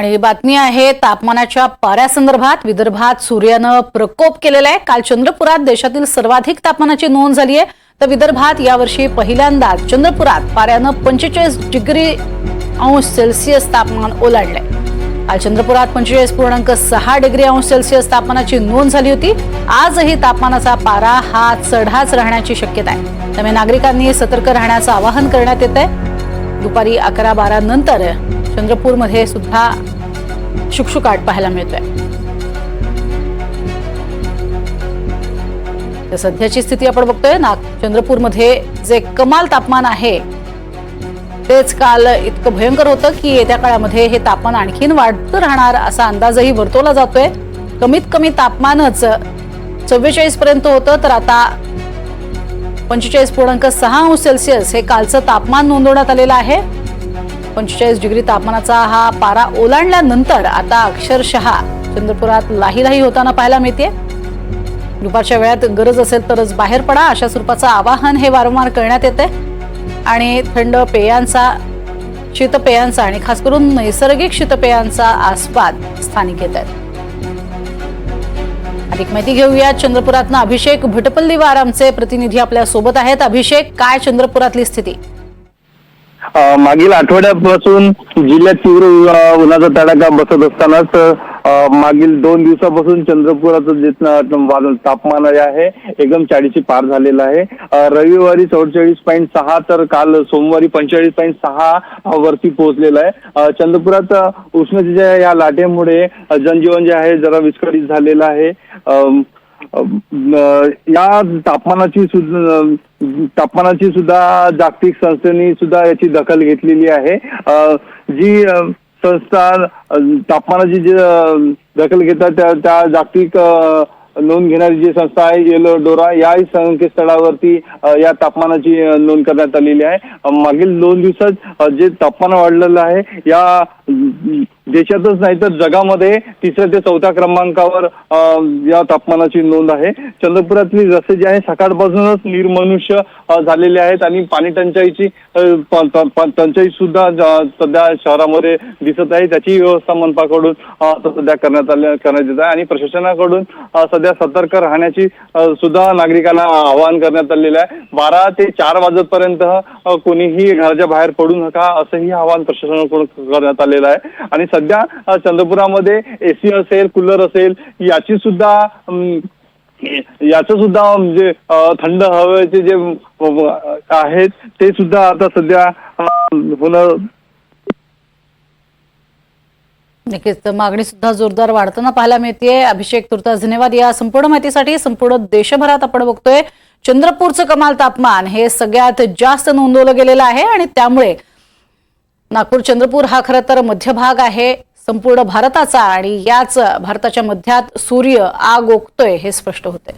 आणि बातमी आहे तापमानाच्या पाऱ्यासंदर्भात विदर्भात सूर्यानं प्रकोप केलेला आहे काल चंद्रपुरात देशातील सर्वाधिक तापमानाची नोंद झाली आहे. तर विदर्भात यावर्षी पहिल्यांदाच चंद्रपुरात पाऱ्यानं पंचेचाळीस डिग्री अंश सेल्सिअस तापमान ओलांडलंय. काल चंद्रपुरात पंचेचाळीस पूर्णांक सहा डिग्री अंश सेल्सिअस तापमानाची नोंद झाली होती. आजही तापमानाचा पारा हा चढाच राहण्याची शक्यता आहे. त्यामुळे नागरिकांनी सतर्क राहण्याचं आवाहन करण्यात येत आहे दुपारी अकरा बारा नंतर चंद्रपूरमध्ये सुद्धा शुकशुकाट पाहायला मिळतोय. तर सध्याची स्थिती आपण बघतोय ना चंद्रपूरमध्ये जे कमाल तापमान आहे तेच काल इतकं भयंकर होतं की येत्या काळामध्ये हे तापमान आणखीन वाढतं राहणार असा अंदाजही वर्तवला जातोय. कमीत कमी तापमानच चव्वेचाळीस पर्यंत होतं तर आता पंचेचाळीस पूर्णांक सहा अंश सेल्सिअस हे कालचं तापमान नोंदवण्यात आलेलं आहे. पंचेचाळीस डिग्री तापमानाचा हा पारा ओलांडल्यानंतर आता अक्षरशः चंद्रपुरात लाही लाही होताना पाहायला मिळते दुपारच्या वेळात गरज असेल तरच बाहेर पडा. अशा स्वरूपाचं आवाहन हे वारंवार करण्यात येते आणि थंड पेयांचा शीतपेयांचा आणि खास करून नैसर्गिक शीतपेयांचा आस्वाद स्थानिक येत आहेत. अधिक माहिती घेऊया चंद्रपुरातनं अभिषेक भटपल्लीवार आमचे प्रतिनिधी आपल्यासोबत आहेत. अभिषेक काय चंद्रपुरातली स्थिती? मागील आठवड्यापासून जिल्ह्यात तीव्र उन्हाचा तडाखा बसत असतानाच मागील दोन दिवसापासून चंद्रपुराचं जे तापमान जे आहे एकदम चाळीसची पार झालेलं आहे. रविवारी चौवेचाळीस पॉईंट सहा तर काल सोमवारी पंचेचाळीस पॉईंट सहा वरती पोहोचलेलं आहे. चंद्रपुरात उष्णतेच्या या लाटेमुळे जनजीवन जे आहे जरा विस्कळीत झालेलं आहे. अ, या तापमानाची सुद्धा तापमानाची सुद्धा जागतिक संस्थेने सुद्धा याची दखल घेतलेली आहे. जी संस्था तापमानाची जी दखल घेतात त्या त्या जागतिक नोंद घेणारी जी संस्था आहे येलो डोरा या संकेतस्थळावरती या तापमानाची नोंद करण्यात आलेली आहे. मागील दोन दिवसात जे तापमान वाढलेलं आहे या देशातच नाही तर जगामध्ये तिसऱ्या ते चौथ्या क्रमांकावर या तापमानाची नोंद आहे. चंद्रपुरातली रस्ते जे आहे सकाळपासूनच निर्मनुष्य झालेले आहेत आणि पाणी टंचाईची प- टंचाई सुद्धा सध्या शहरामध्ये दिसत आहे. त्याची व्यवस्था मनपाकडून सध्या करण्यात आल्या करण्यात येत आहे. आणि प्रशासनाकडून सध्या सतर्क राहण्याची सुद्धा नागरिकांना आवाहन करण्यात आलेलं आहे. बारा ते चार वाजेपर्यंत कोणीही घराच्या बाहेर पडू नका असंही आवाहन प्रशासनाकडून करण्यात आलेलं आहे. आणि सध्या चंद्रपुरामध्ये एसी असेल कूलर असेल याची सुद्धा याचं सुद्धा म्हणजे थंड हवेचे जे आहेत ते सुद्धा आता सध्या होणं नक्कीच तर मागणी सुद्धा जोरदार वाढताना पाहायला मिळते अभिषेक तुर्तास धन्यवाद. या संपूर्ण माहितीसाठी संपूर्ण देशभरात आपण बघतोय चंद्रपूरचं कमाल तापमान हे सगळ्यात जास्त नोंदवलं गेलेलं आहे आणि त्यामुळे नागपूर चंद्रपूर हा खरं तर मध्य भाग आहे संपूर्ण भारताचा आणि याच भारताच्या मध्यात सूर्य आग ओकतोय हे स्पष्ट होते